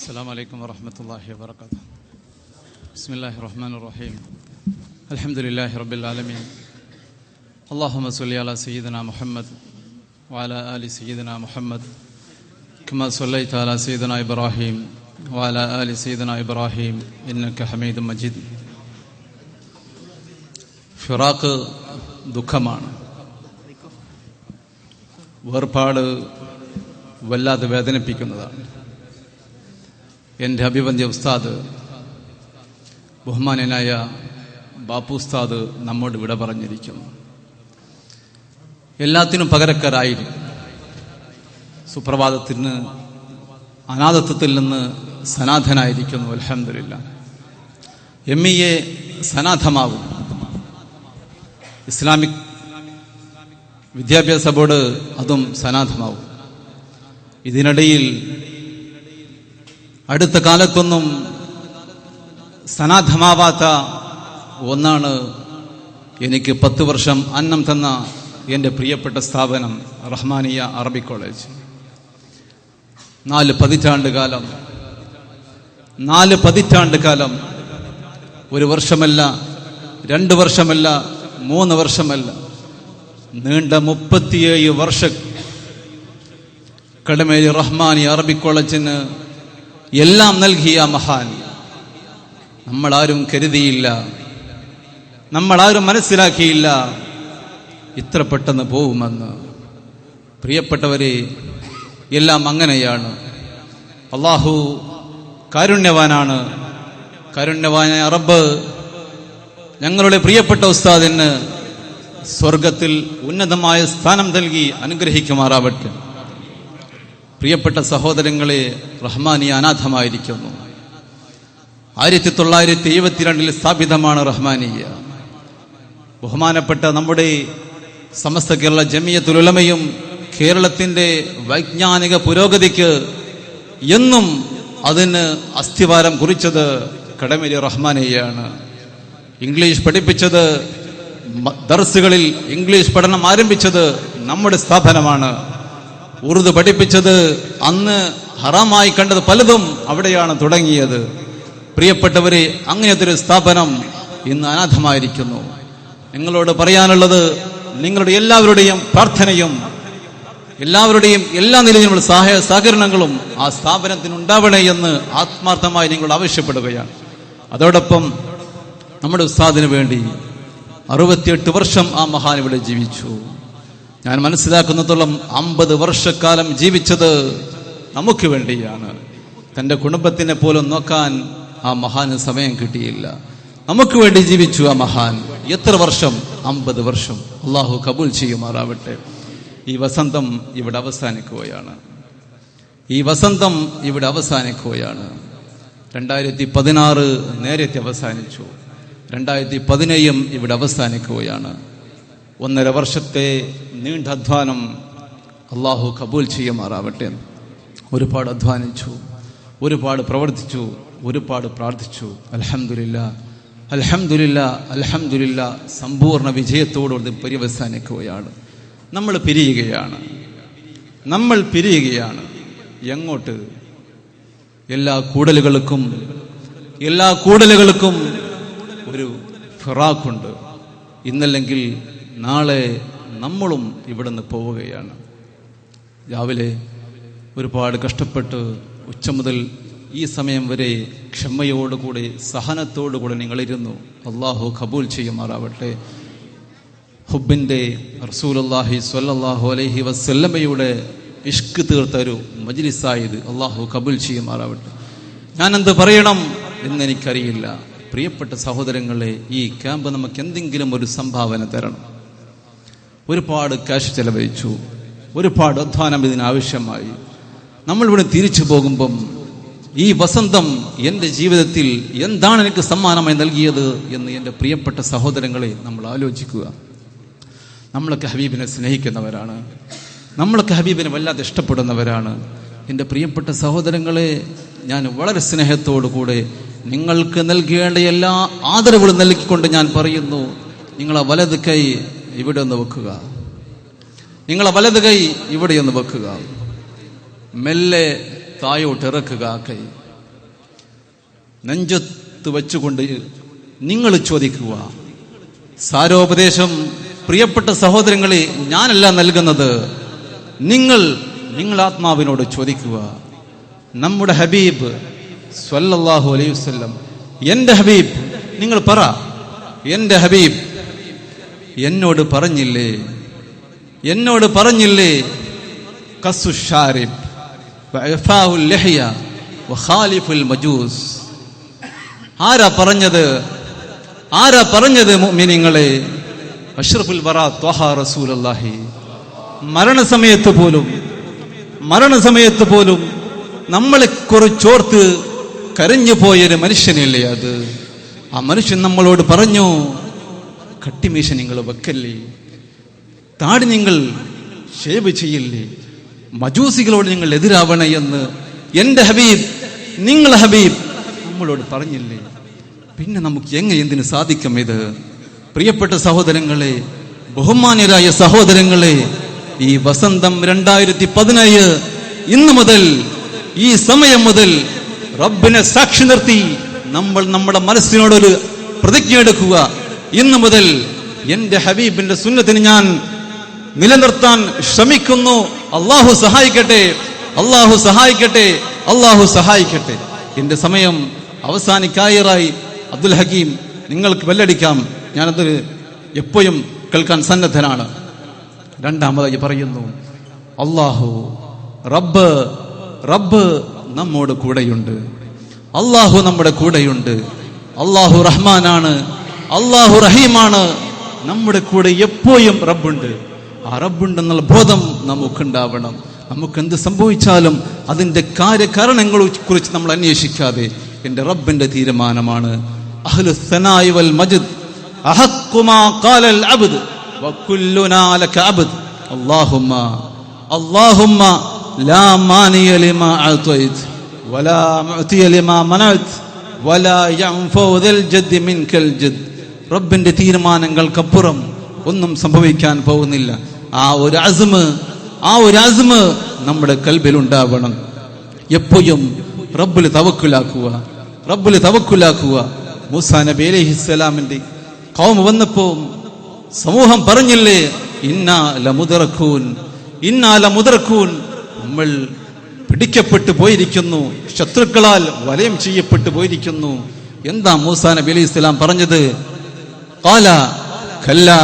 السلام عليكم ورحمة الله وبركاته بسم الله الرحمن الرحيم الحمد لله رب العالمين اللهم صل على سيدنا محمد وعلى آل سيدنا محمد كما صليت على سيدنا إبراهيم وعلى آل سيدنا إبراهيم إنك حميد مجيد ഫിറാഖ് ദുഃഖമാണ് വേർപാട് വല്ലാതെ വേദനിപ്പിക്കുന്നതാണ് എന്റെ അഭിപന്ധ്യ ഉസ്താദ് ബഹുമാനനായ ബാപ്പു ഉസ്താദ് നമ്മോട് വിട പറഞ്ഞിരിക്കുന്നു. എല്ലാത്തിനും പകരക്കാരായിരിക്കും സുപ്രഭാതത്തിന് അനാഥത്വത്തിൽ നിന്ന് സനാഥനായിരിക്കുന്നു അലഹമില്ല എം ഇ എ സനാഥമാകും ഇസ്ലാമിക് വിദ്യാഭ്യാസ ബോർഡ് അതും സനാഥമാവും ഇതിനിടയിൽ അടുത്ത കാലത്തൊന്നും സനാഥമാവാത്ത ഒന്നാണ് എനിക്ക് പത്ത് വർഷം അന്നം തന്ന എന്റെ പ്രിയപ്പെട്ട സ്ഥാപനം റഹ്മാനിയ അറബി കോളേജ്. നാല് പതിറ്റാണ്ട് കാലം നാല് പതിറ്റാണ്ട് കാലം ഒരു വർഷമല്ല രണ്ട് വർഷമല്ല മൂന്ന് വർഷമല്ല നീണ്ട മുപ്പത്തിയേഴ് വർഷ കടമേരി റഹ്മാനി അറബി കോളേജിന് എല്ലാം നൽകിയ മഹാൻ. നമ്മളാരും കരുതിയില്ല. നമ്മളാരും മനസ്സിലാക്കിയില്ല. ഇത്ര പെട്ടെന്ന് പോകുമെന്ന്. പ്രിയപ്പെട്ടവരെ എല്ലാം അങ്ങനെയാണ്. അള്ളാഹു കാരുണ്യവാനാണ്. കാരുണ്യവാന അറബ് ഞങ്ങളുടെ പ്രിയപ്പെട്ട ഉസ്താദിന് സ്വർഗത്തിൽ ഉന്നതമായ സ്ഥാനം നൽകി അനുഗ്രഹിക്കുമാറാവട്ടെ. പ്രിയപ്പെട്ട സഹോദരങ്ങളെ റഹ്മാനി അനാഥമായിരിക്കുന്നു. ആയിരത്തി തൊള്ളായിരത്തി എഴുപത്തിരണ്ടിൽ സ്ഥാപിതമാണ് റഹ്മാനിയ. ബഹുമാനപ്പെട്ട നമ്മുടെ സമസ്ത കേരള ജമിയത്തുലമയും കേരളത്തിന്റെ വൈജ്ഞാനിക പുരോഗതിക്ക് എന്നും അതിന് അസ്ഥിവാരം കുറിച്ചത് കടമേരി റഹ്മാനിയാണ് ഇംഗ്ലീഷ് പഠിപ്പിച്ചത് ദർസുകളിൽ ഇംഗ്ലീഷ് പഠനം ആരംഭിച്ചത് നമ്മുടെ സ്ഥാപനമാണ് ഉറുദു പഠിപ്പിച്ചത് അന്ന് ഹറാമായി കണ്ടത് പലതും അവിടെയാണ് തുടങ്ങിയത്. പ്രിയപ്പെട്ടവരെ അങ്ങനത്തെ ഒരു സ്ഥാപനം ഇന്ന് അനാഥമായിരിക്കുന്നു. നിങ്ങളോട് പറയാനുള്ളത് നിങ്ങളുടെ എല്ലാവരുടെയും പ്രാർത്ഥനയും എല്ലാവരുടെയും എല്ലാ നിലയിലുള്ള സഹായ സഹകരണങ്ങളും ആ സ്ഥാപനത്തിന് ഉണ്ടാവണേ എന്ന് ആത്മാർത്ഥമായി നിങ്ങൾ ആവശ്യപ്പെടുകയാണ്. അതോടൊപ്പം നമ്മുടെ ഉസ്താദിന് വേണ്ടി അറുപത്തിയെട്ട് വർഷം ആ മഹാൻ ഇവിടെ ജീവിച്ചു. ഞാൻ മനസ്സിലാക്കുന്നതോളം അമ്പത് വർഷക്കാലം ജീവിച്ചത് നമുക്ക് വേണ്ടിയാണ്. തന്റെ കുടുംബത്തിനെ പോലും നോക്കാൻ ആ മഹാന് സമയം കിട്ടിയില്ല. നമുക്ക് വേണ്ടി ജീവിച്ചു ആ മഹാൻ. എത്ര വർഷം? അമ്പത് വർഷം. അള്ളാഹു കബൂൽ ചെയ്യുമാറാവട്ടെ. ഈ വസന്തം ഇവിടെ അവസാനിക്കുകയാണ്. ഈ വസന്തം ഇവിടെ അവസാനിക്കുകയാണ്. രണ്ടായിരത്തി പതിനാറ് നേരത്തെ അവസാനിച്ചു. രണ്ടായിരത്തി പതിനേഴും ഇവിടെ അവസാനിക്കുകയാണ്. ഒന്നര വർഷത്തെ നീണ്ട അധ്വാനം അള്ളാഹു കബൂൽ ചെയ്യുമാറാവട്ടെ. ഒരുപാട് അധ്വാനിച്ചു ഒരുപാട് പ്രവർത്തിച്ചു ഒരുപാട് പ്രാർത്ഥിച്ചു. അലഹമില്ല അലഹമില്ല അലഹമില്ല സമ്പൂർണ വിജയത്തോടുകൂടി പര്യവസാനിക്കുകയാണ്. നമ്മൾ പിരിയുകയാണ്. നമ്മൾ പിരിയുകയാണ്. എങ്ങോട്ട്? എല്ലാ കൂടലുകൾക്കും എല്ലാ കൂടലുകൾക്കും ഒരു ഫിറാഖുണ്ട്. ഇന്നല്ലെങ്കിൽ നാളെ നമ്മളും ഇവിടുന്ന് പോവുകയാണ്. രാവിലെ ഒരുപാട് കഷ്ടപ്പെട്ട് ഉച്ച മുതൽ ഈ സമയം വരെ ക്ഷമയോടുകൂടി സഹനത്തോടുകൂടി നിങ്ങളിരുന്നു. അള്ളാഹു കബൂൽ ചെയ്യുമാറാവട്ടെ. ഹുബിന്റെ റസൂലല്ലാഹി സ്വല്ലല്ലാഹു അലൈഹി വസ്ല്ലമ്മയുടെ ഇഷ്ക് തീർത്തൊരു മജിലിസായത് അള്ളാഹു കബൂൽ ചെയ്യുമാറാവട്ടെ. ഞാൻ എന്ത് പറയണം എന്നെനിക്കറിയില്ല. പ്രിയപ്പെട്ട സഹോദരങ്ങളെ ഈ ക്യാമ്പ് നമുക്ക് എന്തെങ്കിലും ഒരു സംഭാവന തരണം. ഒരുപാട് ക്യാഷ് ചെലവഴിച്ചു. ഒരുപാട് അധ്വാനം ഇതിനാവശ്യമായി നമ്മളിവിടെ തിരിച്ചു പോകുമ്പം ഈ വസന്തം എന്റെ ജീവിതത്തിൽ എന്താണ് എനിക്ക് സമ്മാനമായി നൽകിയത് എന്ന് എന്റെ പ്രിയപ്പെട്ട സഹോദരങ്ങളെ നമ്മൾ ആലോചിക്കുക. നമ്മളൊക്കെ ഹബീബിനെ സ്നേഹിക്കുന്നവരാണ്. നമ്മളൊക്കെ ഹബീബിനെ വല്ലാതെ ഇഷ്ടപ്പെടുന്നവരാണ്. എന്റെ പ്രിയപ്പെട്ട സഹോദരങ്ങളെ ഞാൻ വളരെ സ്നേഹത്തോടു കൂടെ നിങ്ങൾക്ക് നൽകേണ്ട എല്ലാ ആദരവുകളും നൽകിക്കൊണ്ട് ഞാൻ പറയുന്നു നിങ്ങളെ വലത് കൈ ഇവിടെ ഒന്ന് വെക്കുക. നിങ്ങളെ വലത് കൈ ഇവിടെ ഒന്ന് വെക്കുക. മെല്ലെ തായോട്ട് ഇറക്കുക കൈ. നെഞ്ചത്ത് വെച്ചുകൊണ്ട് നിങ്ങൾ ചോദിക്കുക സാരോപദേശം പ്രിയപ്പെട്ട സഹോദരങ്ങളെ ഞാനല്ല നൽകുന്നത്. നിങ്ങൾ നിങ്ങൾ ആത്മാവിനോട് ചോദിക്കുക നമ്മുടെ ഹബീബ് സ്വല്ലല്ലാഹു അലൈഹി വസല്ലം എന്റെ ഹബീബ് നിങ്ങൾ പറ എന്റെ ഹബീബ് എന്നോട് പറഞ്ഞില്ലേ? എന്നോട് പറഞ്ഞില്ലേ? കസു ഷാരിബ് മജൂസ്. ആരാ പറഞ്ഞത്? ആരാ പറഞ്ഞത് മുഅ്മിനീങ്ങളെ? അഷ്റഫുൽ വറ ത്വഹ റസൂലുള്ളാഹി. മരണസമയത്ത് പോലും മരണസമയത്ത് പോലും നമ്മളെ കുറിച്ചോർത്ത് കരഞ്ഞു പോയൊരു മനുഷ്യനില്ലേ അത്? ആ മനുഷ്യൻ നമ്മളോട് പറഞ്ഞു കട്ടിമീശ നിങ്ങൾ വെക്കല്ലേ? താടി നിങ്ങൾ ഷേവ് ചെയ്യില്ലേ മജൂസികളോട് നിങ്ങൾ എതിരാവണേ എന്ന് എന്റെ ഹബീബ് നിങ്ങൾ ഹബീബ് നമ്മളോട് പറഞ്ഞില്ലേ? പിന്നെ നമുക്ക് എങ്ങനെ എന്തിനു സാധിക്കും ഇത്? പ്രിയപ്പെട്ട സഹോദരങ്ങളെ ബഹുമാന്യരായ സഹോദരങ്ങളെ ഈ വസന്തം രണ്ടായിരത്തി പതിനേഴ് ഇന്ന് മുതൽ ഈ സമയം മുതൽ റബ്ബിനെ സാക്ഷി നിർത്തി നമ്മൾ നമ്മുടെ മനസ്സിനോടൊരു പ്രതിജ്ഞ എടുക്കുക ഇന്ന് മുതൽ എന്റെ ഹബീബിന്റെ സുന്നത്തിന് ഞാൻ നിലനിർത്താൻ ശ്രമിക്കുന്നു. അള്ളാഹു സഹായിക്കട്ടെ അള്ളാഹു സഹായിക്കട്ടെ അള്ളാഹു സഹായിക്കട്ടെ. എന്റെ സമയം അവസാനിക്കായറായി. അബ്ദുൽ ഹക്കീം നിങ്ങൾക്ക് വെല്ലടിക്കാം ഞാനത് എപ്പോഴും കേൾക്കാൻ സന്നദ്ധനാണ്. രണ്ടാമതായി പറയുന്നു അള്ളാഹു റബ്ബ് റബ്ബ് നമ്മോട് കൂടെയുണ്ട്. അള്ളാഹു നമ്മുടെ കൂടെയുണ്ട്. അള്ളാഹു റഹ്മാനാണ് അള്ളാഹു റഹീമാണ് നമ്മുടെ കൂടെ എപ്പോഴും റബ്ബുണ്ട് ആ റബ്ബുണ്ടെന്നുള്ള ബോധം നമുക്കുണ്ടാവണം നമുക്ക് എന്ത് സംഭവിച്ചാലും അതിന്റെ കാര്യകാരണങ്ങളെ കുറിച്ച് നമ്മൾ അന്വേഷിക്കാതെ എന്റെ റബ്ബിന്റെ തീരുമാനമാണ് അഹ്ലു സനായി വൽ മജിദ് അഹക്കുമാ ഖാലൽ അബ്ദ് വകുല്ലുനാ ലക അബ്ദ് اللهم اللهم لا مانع لما أعطيت ولا معطي لما منعت ولا ينفع ذا الجد منك الجد റബ്ബിന്റെ തീരുമാനങ്ങൾക്കപ്പുറം ഒന്നും സംഭവിക്കാൻ പോകുന്നില്ല. ആ ഒരു അസമ് ആ ഒരു അസമ് നമ്മുടെ കൽബിൽ ഉണ്ടാവണം. എപ്പോഴും റബ്ബിൽ തവക്കുലാക്കുക റബ്ബിൽ തവക്കുലാക്കുക. മൂസാ നബി അലൈഹിസ്സലാമിന്റെ കൗമ വന്നപ്പോ സമൂഹം പറഞ്ഞില്ലേ ഇന്നാ ലമുദറക്കൂൻ ഇന്നാ ലമുദറക്കൂൻ നമ്മൾ പിടിക്കപ്പെട്ടു പോയിരിക്കുന്നു ശത്രുക്കളാൽ വലയം ചെയ്യപ്പെട്ടു പോയിരിക്കുന്നു. എന്താ മൂസാ നബി അലൈഹി ഇസ്ലാം പറഞ്ഞത്? قال كلا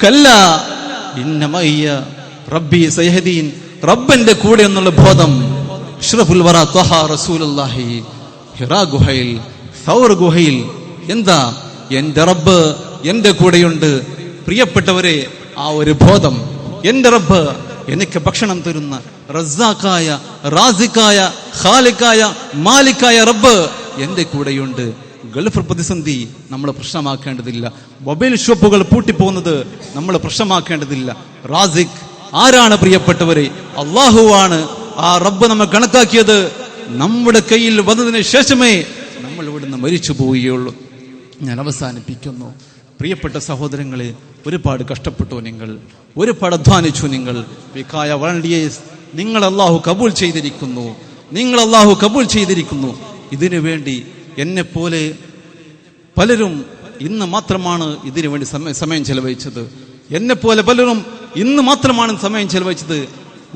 كلا ഇന്നമയ്യ റബ്ബി സയഹദീൻ റബ്ബന്റെ കൂടെ എന്നുള്ള ബോധം അഷ്റഫുൽ വറ ത്വഹ റസൂലുള്ളാഹി ഹിറാ ഗുഹയിൽ സൗർ ഗുഹയിൽ എന്താ എന്റെ റബ്ബ് എന്റെ കൂടെയുണ്ട് പ്രിയപ്പെട്ടവരെ ആ ഒരു ബോധം എന്റെ റബ്ബ് എനിക്ക് ഭക്ഷണം തരുന്ന റസാക്കായ റാസിക്കായ ഖാലിക്കായ മാലിക്കായ റബ്ബ് എന്റെ കൂടെയുണ്ട് ഗൾഫ് പ്രതിസന്ധി നമ്മൾ പ്രശ്നമാക്കേണ്ടതില്ല. മൊബൈൽ ഷോപ്പുകൾ പൂട്ടിപ്പോകുന്നത് നമ്മൾ പ്രശ്നമാക്കേണ്ടതില്ല. റാസിഖ് ആരാണ് പ്രിയപ്പെട്ടവരെ? അള്ളാഹുവാണ്. ആ റബ്ബ് നമ്മൾ കണക്കാക്കിയത്. നമ്മുടെ കയ്യിൽ വന്നതിന് ശേഷമേ നമ്മൾ ഇവിടുന്ന് മരിച്ചു പോവുകയുള്ളൂ. ഞാൻ അവസാനിപ്പിക്കുന്നു. പ്രിയപ്പെട്ട സഹോദരങ്ങളെ ഒരുപാട് കഷ്ടപ്പെട്ടു നിങ്ങൾ. ഒരുപാട് അധ്വാനിച്ചു നിങ്ങൾ. വിക്കായ വളണ്ടിയേഴ്സ് നിങ്ങൾ അള്ളാഹു കബൂൽ ചെയ്തിരിക്കുന്നു. നിങ്ങൾ അള്ളാഹു കബൂൽ ചെയ്തിരിക്കുന്നു. ഇതിനു വേണ്ടി എന്നെ പോലെ പലരും ഇന്ന് മാത്രമാണ് ഇതിനു വേണ്ടി സമയം ചെലവഴിച്ചത്. എന്നെപ്പോലെ പോലെ പലരും ഇന്ന് മാത്രമാണ് സമയം ചെലവഴിച്ചത്.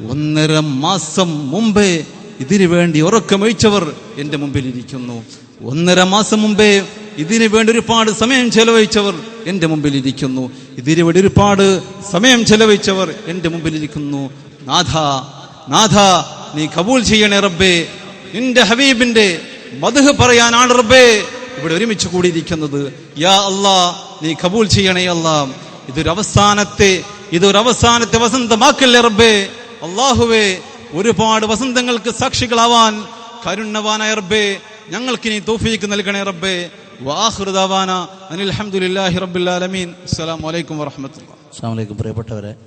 ഒന്നര മാസം മുമ്പേ ഇതിനു വേണ്ടി ഉറക്കമൊഴിച്ചവർ എന്റെ മുമ്പിൽ ഇരിക്കുന്നു ഒന്നര മാസം മുമ്പേ ഇതിനു വേണ്ടി ഒരുപാട് സമയം ചെലവഴിച്ചവർ എന്റെ മുമ്പിൽ ഇരിക്കുന്നു ഇതിനു വേണ്ടി ഒരുപാട് സമയം ചെലവഴിച്ചവർ എന്റെ മുമ്പിൽ ഇരിക്കുന്നു നാഥ നാഥ നീ കബൂൽ ചെയ്യണേ റബ്ബേ. നിന്റെ ഹബീബിന്റെ മധുഹ് പറയാനാണ് റബ്ബേ. ഇവിടെ ഒരുമിച്ച് കൂടിയിരിക്കുന്നത്. യാ അല്ലാ നീ കബൂൽ ചെയ്യണേ അല്ലാ. ഇതൊരു അവസാനത്തെ ഇതൊരു അവസാനത്തെ വസന്തമാക്കല്ലേ റബ്ബേ. അള്ളാഹുവേ ഒരുപാട് വസന്തങ്ങൾക്ക് സാക്ഷികളാവാൻ കരുണവാനായ റബ്ബേ. ഞങ്ങൾക്ക് നീ തോഫീക്ക് നൽകണേ റബ്ബേ. വാഹൃദാവാന അനിൽ അഹമ്മദില്ലാഹി റബ്ബിൽ ആലമീൻ. അസ്സലാമു അലൈക്കും വറഹ്മത്തുള്ളാഹി. അസ്സാം വലൈക്കും പ്രിയപ്പെട്ടവരെ.